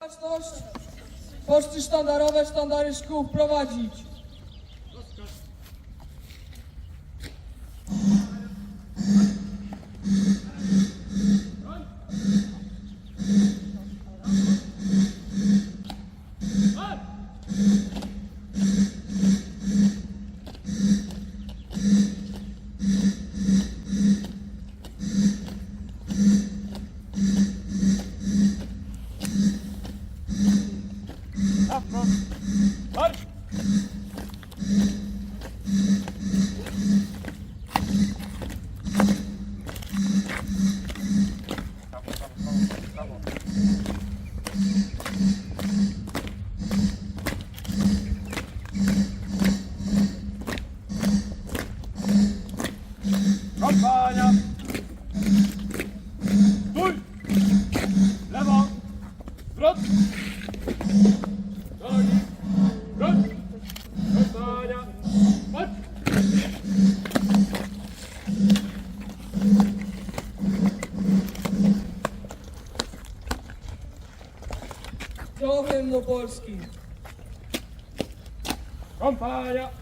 Baczność, poczty sztandarowe, sztandary szkół prowadzić. فايا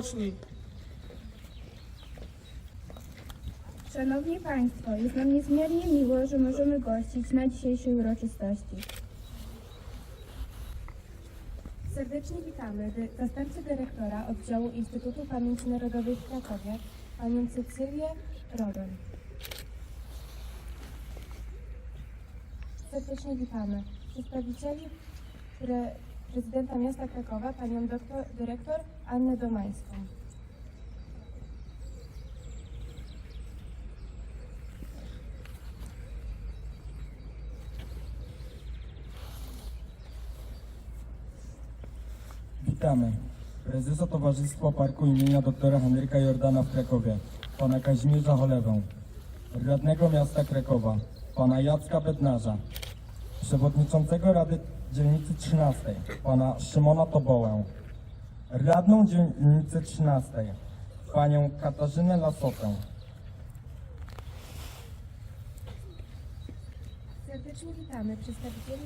mocniej. Szanowni Państwo, jest nam niezmiernie miło, że możemy gościć na dzisiejszej uroczystości. Serdecznie witamy zastępcę dyrektora oddziału Instytutu Pamięci Narodowej w Krakowie, panią Cecylię Rodon. Serdecznie witamy przedstawicieli pre prezydenta miasta Krakowa, panią doktor, dyrektor Annę Domańską. Witamy prezesa Towarzystwa Parku imienia doktora Henryka Jordana w Krakowie, pana Kazimierza Cholewę, radnego miasta Krakowa, pana Jacka Bednarza, przewodniczącego Rady Dzielnicy 13, pana Szymona Tobołę, radną Dzielnicy 13, panią Katarzynę Lasotę, Serdecznie witamy przedstawicieli,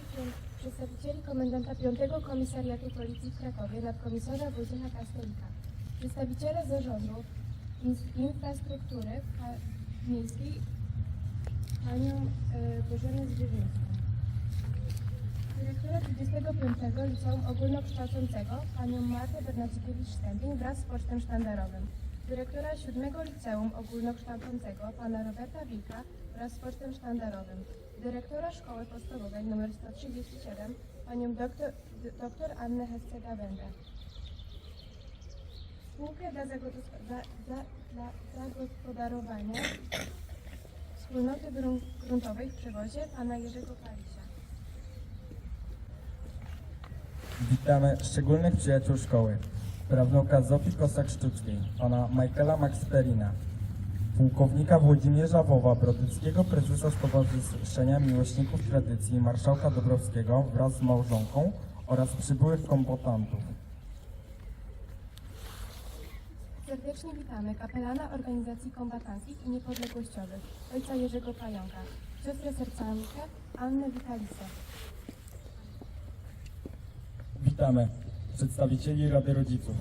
przedstawicieli komendanta 5 Komisariatu Policji w Krakowie, nadkomisarza Wojciecha Kastelika, przedstawiciele zarządu in- infrastruktury miejskiej, panią e, Bożenę Zdzierzyńską, dyrektora 25 Liceum Ogólnokształcącego, panią Martę Bernacikiewicz-Stępień wraz z pocztem sztandarowym, dyrektora 7 Liceum Ogólnokształcącego, pana Roberta Wilka wraz z pocztem sztandarowym, dyrektora Szkoły Podstawowej nr 137, panią doktor, doktor Annę Hesce-Gawędę. Spółkę dla, dla, dla, dla zagospodarowania wspólnoty grun- gruntowej w przewozie pana Jerzego Kalisia. Witamy szczególnych przyjaciół szkoły, prawnuka Zofii Kosak-Szczuckiej, pana Michaela Maxperina, pułkownika Włodzimierza Wowa, Brodyckiego prezesa Stowarzyszenia Miłośników Tradycji Marszałka Dobrowskiego wraz z małżonką oraz przybyłych kompotantów. Serdecznie witamy kapelana organizacji kombatanckich i niepodległościowych, ojca Jerzego Pająka, siostrę sercankę Annę Witalisę. Witamy przedstawicieli Rady Rodziców,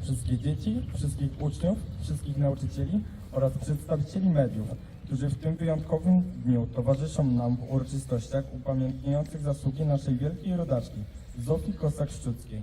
wszystkich dzieci, wszystkich uczniów, wszystkich nauczycieli oraz przedstawicieli mediów, którzy w tym wyjątkowym dniu towarzyszą nam w uroczystościach upamiętniających zasługi naszej wielkiej rodaczki Zofii Kosak-Szczuckiej.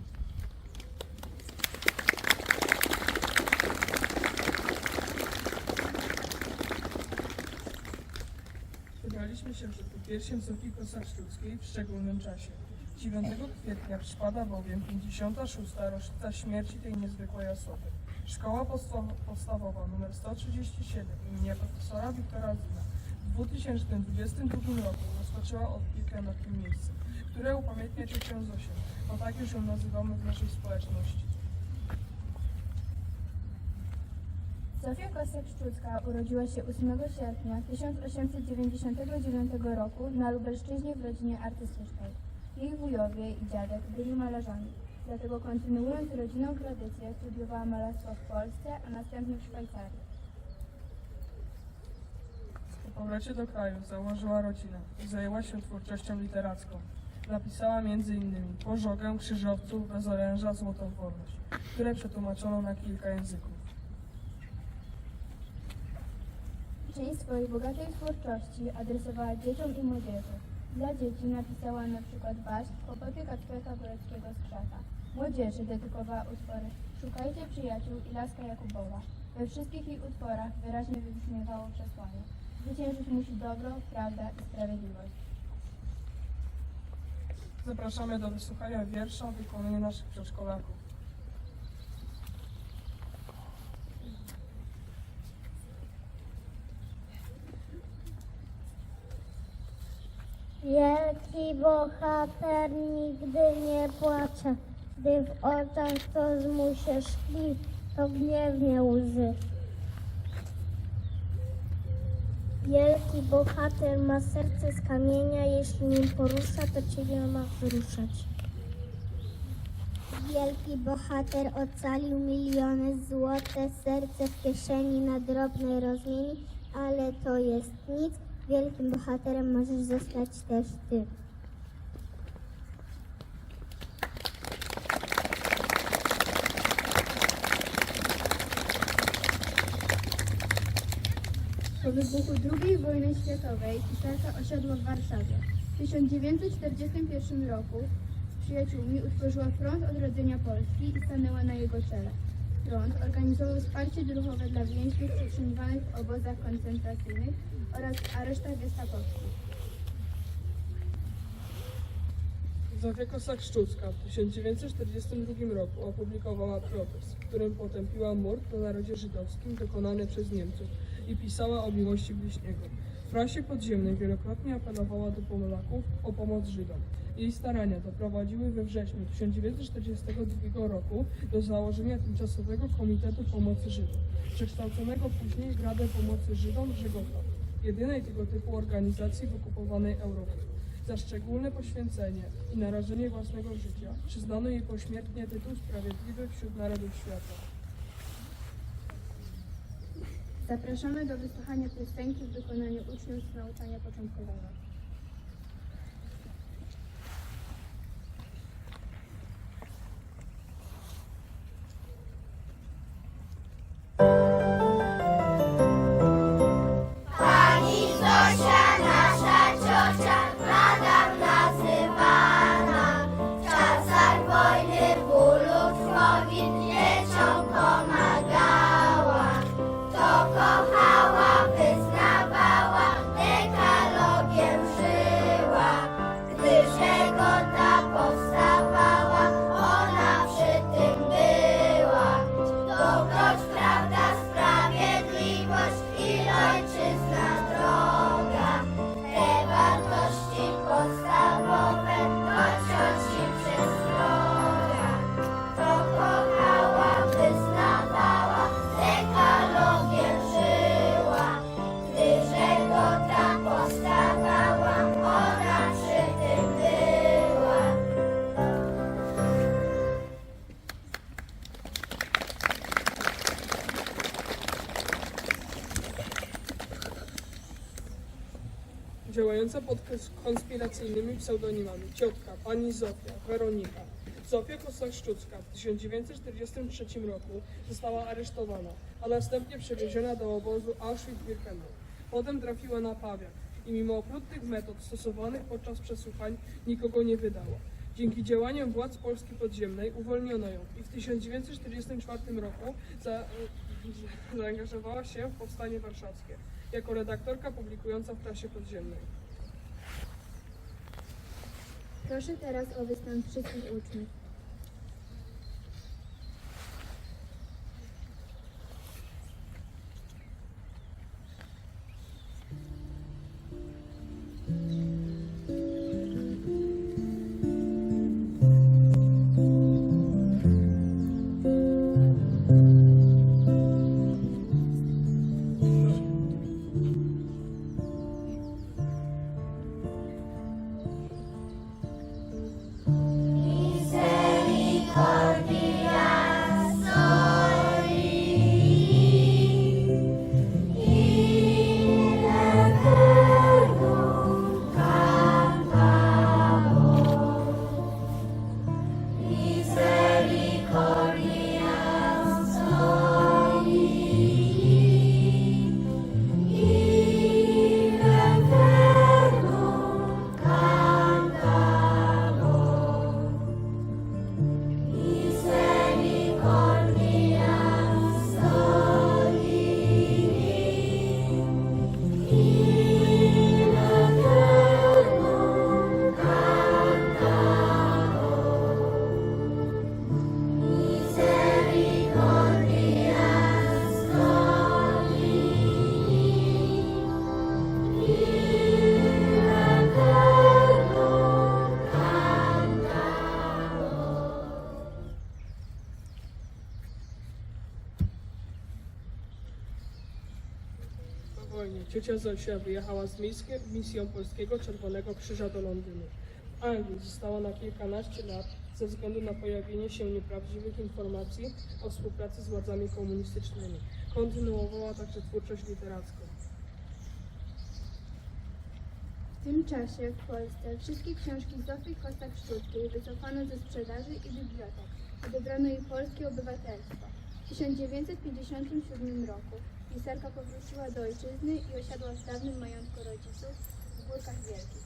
Wybraliśmy się przed popiersiem Zofii Kosak-Szczuckiej w szczególnym czasie. 9 kwietnia przypada bowiem 56. rocznica śmierci tej niezwykłej osoby. Szkoła podsta- podstawowa nr 137 imienia profesora Wiktora Zina w 2022 roku rozpoczęła opiekę nad tym miejscem, które upamiętnia ciocię Zosię, bo tak już ją nazywamy w naszej społeczności. Zofia Kosek-Szczucka urodziła się 8 sierpnia 1899 roku na Lubelszczyźnie w rodzinie artystycznej. Jej wujowie i dziadek byli malarzami, dlatego kontynuując rodzinną tradycję studiowała malarstwo w Polsce, a następnie w Szwajcarii. Po powrocie do kraju założyła rodzinę i zajęła się twórczością literacką. Napisała m.in. Pożogę, Krzyżowców, Bezoręża, Złotą Wolność, które przetłumaczono na kilka języków. Część swojej bogatej twórczości adresowała dzieciom i młodzieży. Dla dzieci napisała na przykład baśń Kłopoty Kacperka Góreckiego z Krzaka. Młodzieży dedykowała utwory Szukajcie przyjaciół i Laska Jakubowa. We wszystkich jej utworach wyraźnie wybrzmiewało przesłanie. Zwyciężyć musi dobro, prawda i sprawiedliwość. Zapraszamy do wysłuchania wiersza w wykonaniu naszych przedszkolaków. Wielki bohater nigdy nie płacze, gdy w oczach to zmusie szkli, to gniewnie łzy. Wielki bohater ma serce z kamienia, jeśli nim porusza, to ciebie ma wzruszać. Wielki bohater ocalił miliony, złote serce w kieszeni na drobnej rozmieni, ale to jest nic. Wielkim bohaterem możesz zostać też ty. Po wybuchu II wojny światowej pisarka osiadła w Warszawie. W 1941 roku z przyjaciółmi utworzyła Front Odrodzenia Polski i stanęła na jego czele. Front organizował wsparcie duchowe dla więźniów przetrzymywanych w obozach koncentracyjnych oraz w aresztach gestapowskich. Zofia Kosak-Szczucka w 1942 roku opublikowała protest, w którym potępiła mord na narodzie żydowskim dokonany przez Niemców i pisała o miłości bliźniego. trasie podziemnej wielokrotnie apelowała do Polaków o pomoc Żydom. Jej starania doprowadziły we wrześniu 1942 roku do założenia Tymczasowego Komitetu Pomocy Żydom, przekształconego później w Radę Pomocy Żydom Żegota, jedynej tego typu organizacji w okupowanej Europie. Za szczególne poświęcenie i narażenie własnego życia przyznano jej pośmiertnie tytuł Sprawiedliwy wśród Narodów Świata. Zapraszamy do wysłuchania piosenki w wykonaniu uczniów z nauczania początkowego. Konspiracyjnymi pseudonimami ciotka, pani Zofia, Weronika. Zofia Kossak-Szczucka w 1943 roku została aresztowana, a następnie przewieziona do obozu Auschwitz-Birkenau. Potem trafiła na Pawiak i mimo okrutnych metod stosowanych podczas przesłuchań nikogo nie wydała. Dzięki działaniom władz Polski Podziemnej uwolniono ją i w 1944 roku za, zaangażowała się w Powstanie Warszawskie jako redaktorka publikująca w prasie podziemnej. Proszę teraz o występ wszystkich uczniów. Ciocia Zosia wyjechała z miejskie- misją Polskiego Czerwonego Krzyża do Londynu. W Anglii została na kilkanaście lat ze względu na pojawienie się nieprawdziwych informacji o współpracy z władzami komunistycznymi. Kontynuowała także twórczość literacką. W tym czasie w Polsce wszystkie książki Zofii Kossak-Szczuckiej wycofano ze sprzedaży i bibliotek. Odebrano jej polskie obywatelstwo. W 1957 roku pisarka powróciła do ojczyzny i osiadła w dawnym majątku rodziców w Górkach Wielkich.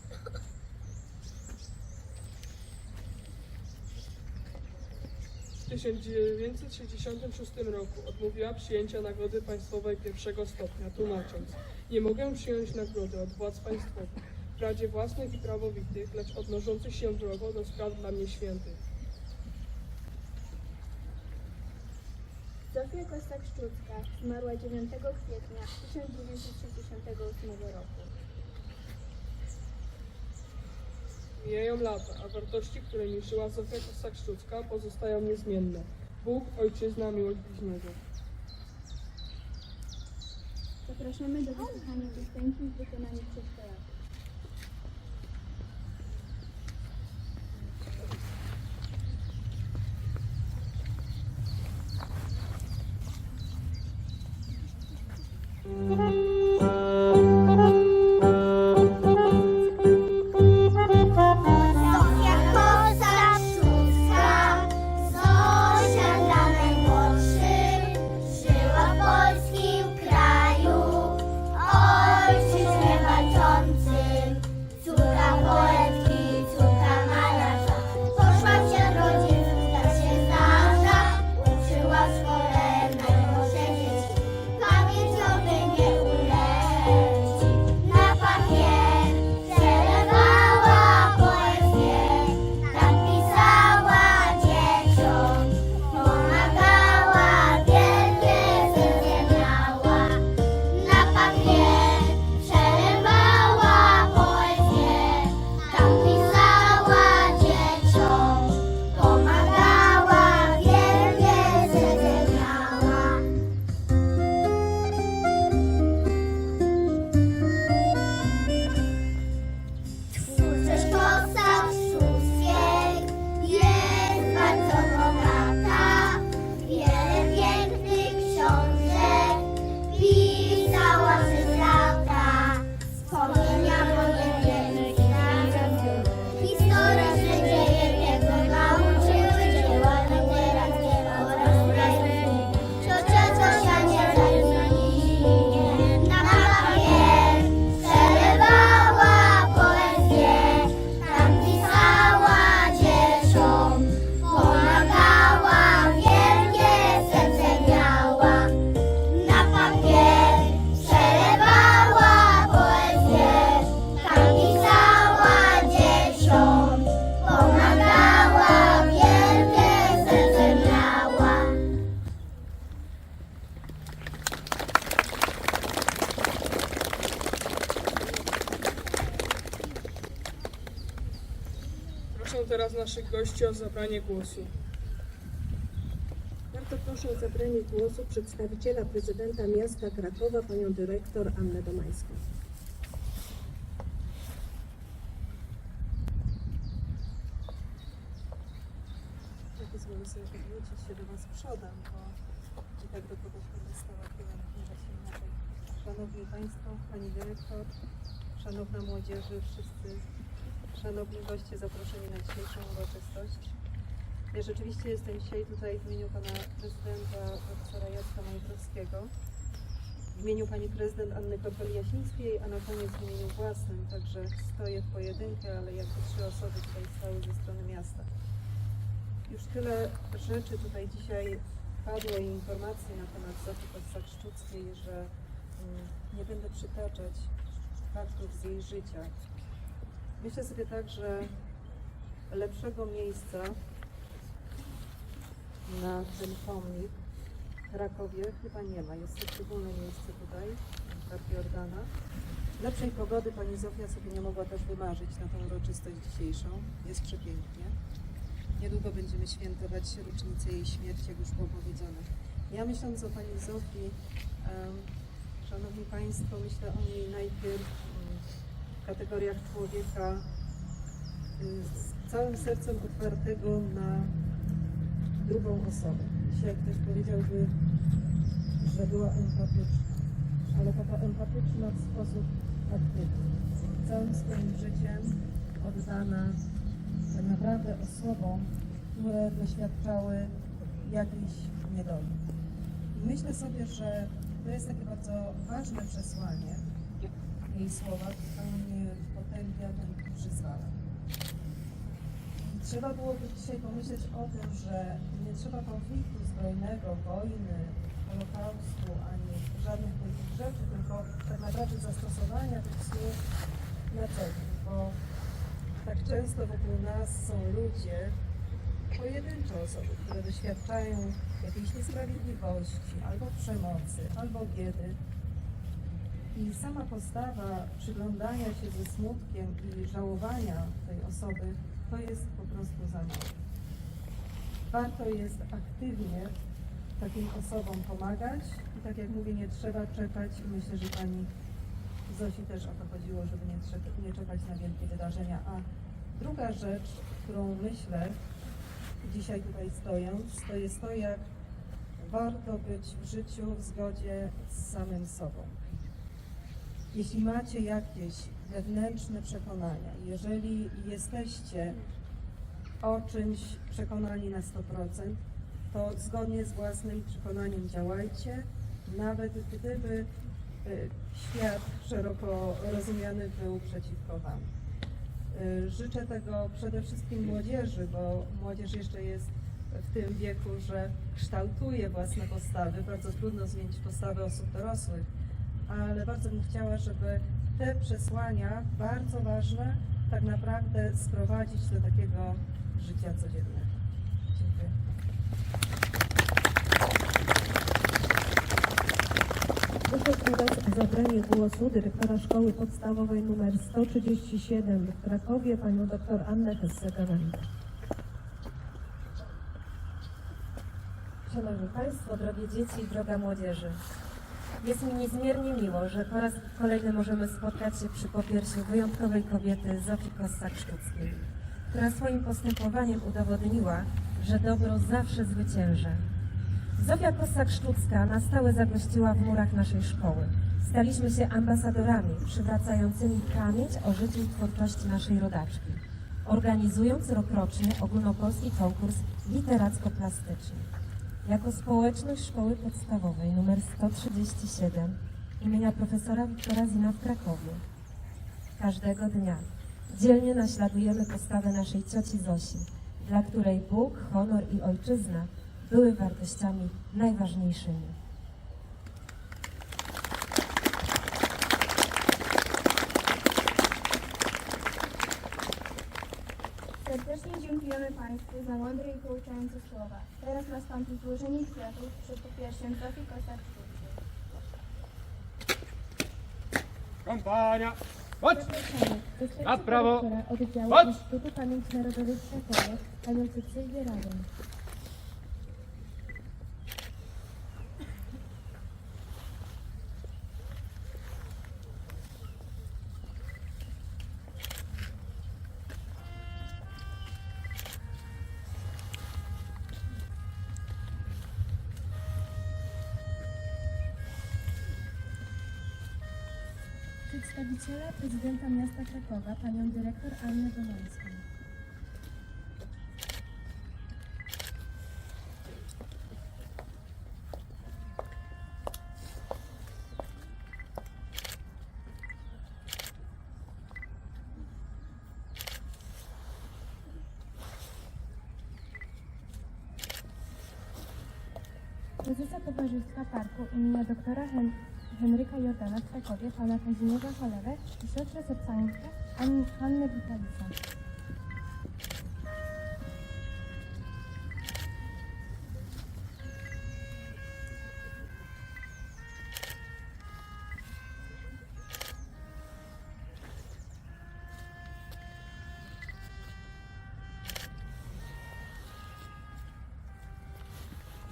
W 1966 roku odmówiła przyjęcia nagrody państwowej pierwszego stopnia, tłumacząc Nie mogę przyjąć nagrody od władz państwowych, wprawdzie własnych i prawowitych, lecz odnoszących się wrogo do spraw dla mnie świętych. Zofia Kostak-Szczucka zmarła 9 kwietnia 1968 roku. Mijają lata, a wartości, które niszczyła Zofia Kostak-Szczucka pozostają niezmienne. Bóg, Ojczyzna, miłość bliźniego. Zapraszamy do wysłuchania piosenki w wykonaniu przez gości o zabranie głosu. Bardzo proszę o zabranie głosu przedstawiciela prezydenta miasta Krakowa, panią dyrektor Annę Domańską. Ja pozwolę sobie odwrócić się do Was przodem, bo i tak do kogoś będę stała tyłem, nie da się inaczej. Szanowni Państwo, Pani Dyrektor, Szanowna Młodzieży, wszyscy Szanowni goście zaproszeni na dzisiejszą uroczystość. Ja rzeczywiście jestem dzisiaj tutaj w imieniu Pana Prezydenta profesora Jacka Majchrowskiego, w imieniu Pani Prezydent Anny Kopel-Jasińskiej, a na koniec w imieniu własnym, także stoję w pojedynkę, ale jakby trzy osoby tutaj stały ze strony miasta. Już tyle rzeczy tutaj dzisiaj padło i informacji na temat Zofii Kossak-Szczuckiej, że mm, nie będę przytaczać faktów z jej życia. Myślę sobie tak, że lepszego miejsca na ten pomnik w Krakowie chyba nie ma. Jest to szczególne miejsce tutaj, Park Jordana. Lepszej pogody pani Zofia sobie nie mogła też wymarzyć na tą uroczystość dzisiejszą. Jest przepięknie. Niedługo będziemy świętować rocznicę jej śmierci, jak już było powiedziane. Ja myśląc o pani Zofii, em, Szanowni Państwo, myślę o niej najpierw w kategoriach człowieka y, z całym sercem otwartego na drugą osobę. Dzisiaj ktoś powiedziałby, że była empatyczna, ale taka empatyczna w sposób aktywny. Całym swoim życiem oddana tak naprawdę osobom, które doświadczały jakiejś niedoli. I myślę sobie, że to jest takie bardzo ważne przesłanie jej słowa, I trzeba byłoby dzisiaj pomyśleć o tym, że nie trzeba konfliktu zbrojnego, wojny, holokaustu, ani żadnych takich rzeczy, tylko tak naprawdę zastosowania tych słów na co dzień, bo tak często wokół nas są ludzie, pojedyncze osoby, które doświadczają jakiejś niesprawiedliwości, albo przemocy, albo biedy. I sama postawa przyglądania się ze smutkiem i żałowania tej osoby to jest po prostu za mało. Warto jest aktywnie takim osobom pomagać i tak jak mówię, nie trzeba czekać. Myślę, że pani Zosi też o to chodziło, żeby nie, nie czekać na wielkie wydarzenia. A druga rzecz, którą myślę, dzisiaj tutaj stojąc, to jest to, jak warto być w życiu w zgodzie z samym sobą. Jeśli macie jakieś wewnętrzne przekonania, jeżeli jesteście o czymś przekonani na 100%, to zgodnie z własnym przekonaniem działajcie, nawet gdyby y, świat szeroko rozumiany był przeciwko Wam. Y, Życzę tego przede wszystkim młodzieży, bo młodzież jeszcze jest w tym wieku, że kształtuje własne postawy. Bardzo trudno zmienić postawę osób dorosłych, ale bardzo bym chciała, żeby te przesłania, bardzo ważne, tak naprawdę sprowadzić do takiego życia codziennego. Dziękuję. Proszę teraz o zabranie głosu dyrektora Szkoły Podstawowej nr 137 w Krakowie, panią dr Annę Hesse-Gawędę. Szanowni Państwo, drogie dzieci i droga młodzieży. Jest mi niezmiernie miło, że po raz kolejny możemy spotkać się przy popiersiu wyjątkowej kobiety Zofii Kossak-Sztuckiej, która swoim postępowaniem udowodniła, że dobro zawsze zwycięży. Zofia Kossak-Sztucka na stałe zagościła w murach naszej szkoły. Staliśmy się ambasadorami przywracającymi pamięć o życiu i twórczości naszej rodaczki, organizując rokrocznie ogólnopolski konkurs literacko-plastyczny. Jako społeczność Szkoły Podstawowej nr 137 imienia profesora Wiktora Zina w Krakowie każdego dnia dzielnie naśladujemy postawę naszej cioci Zosi, dla której Bóg, honor i ojczyzna były wartościami najważniejszymi. Serdecznie dziękujemy Państwu za mądre i pouczające słowa. Teraz nastąpi złożenie kwiatów przed popiersiem Zofii Kosak-Sztucznej. Kompania! Chodź! Na prawo. Chodź. Instytutu Pamięci Narodowej w Krakowie, panią Cecylię Radę. Przedstawiciele prezydenta miasta Krakowa, panią dyrektor Annę. Prezesa Towarzystwa Parku imienia doktora Hen Henryka Jordana w Krakowie, pana Kazimierza Cholewę i siostrę.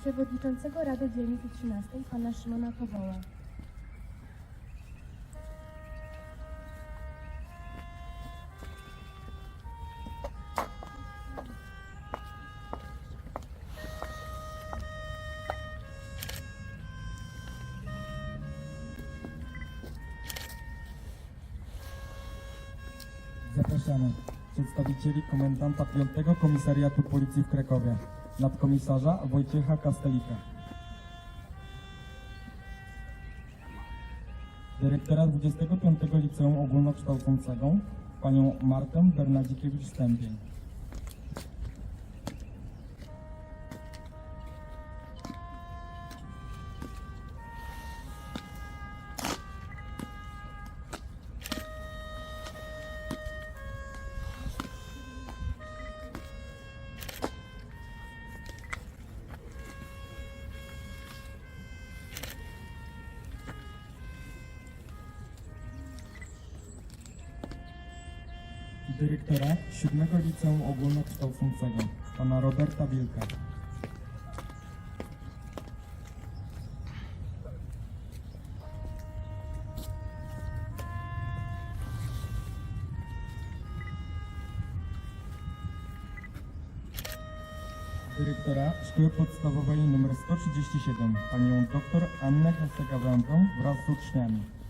Przewodniczącego Rady Dzielnicy 13 pana Szymona Powoła. Zapraszamy przedstawicieli komendanta 5 Komisariatu Policji w Krakowie, nadkomisarza Wojciecha Kastelika. Dyrektora 25 Liceum Ogólnokształcącego, panią Martę Bernadzikiewicz-Stępień. Ogólnokształcącego, pana Roberta Wilka. Dyrektora Szkoły Podstawowej nr 137, panią dr Annę Hesegawędę wraz z uczniami.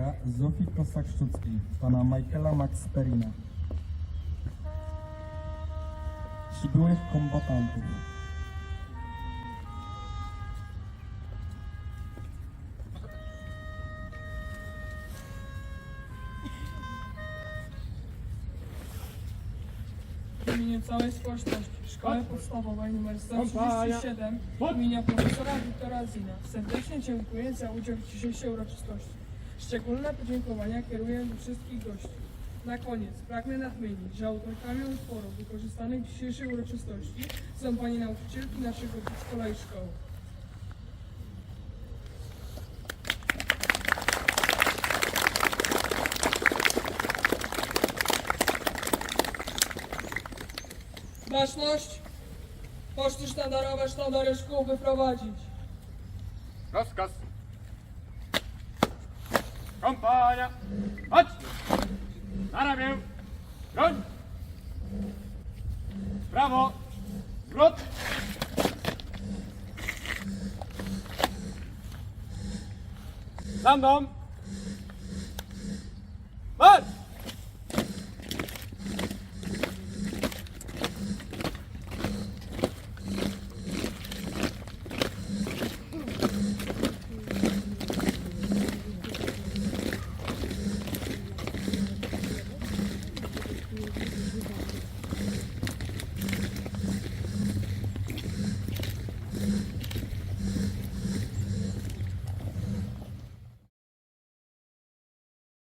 Prawnuka Zofii Kosak-Szczuckiej, pana Michaela Max Perina. Przybyłych kombatantów. W imieniu całej społeczności Szkoły Podstawowej nr 137 imienia profesora Wiktora Zina serdecznie dziękuję za udział w dzisiejszej uroczystości. Szczególne podziękowania kieruję do wszystkich gości. Na koniec pragnę nadmienić, że autorkami utworów wykorzystanych w dzisiejszej uroczystości są panie nauczycielki naszego przedszkola i szkoły. Baczność! Poczty sztandarowe sztandary szkół wyprowadzić. Rozkaz. Kompania! Chodź! Na ramię! Broń! Prawo! Zwrot! Za mną! Marsz!